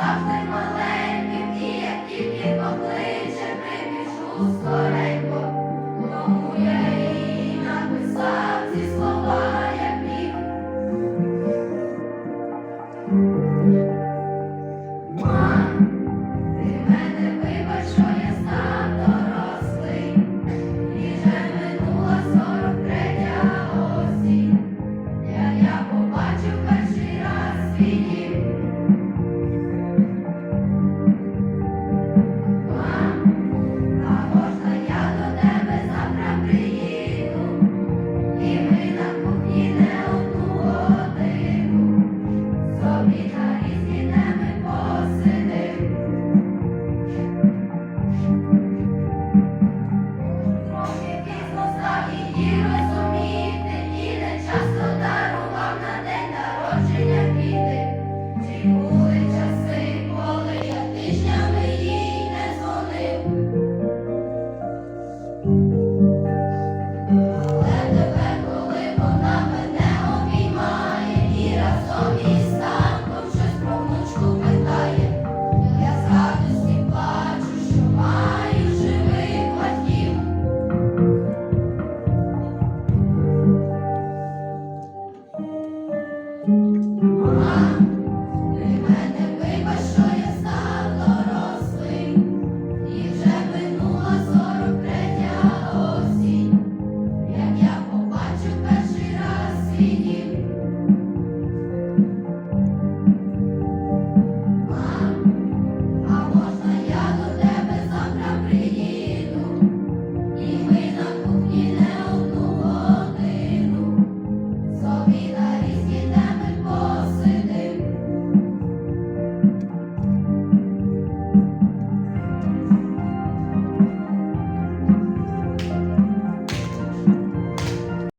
завжди маленьким, і як тільки покличе, прибіжу скоро. you.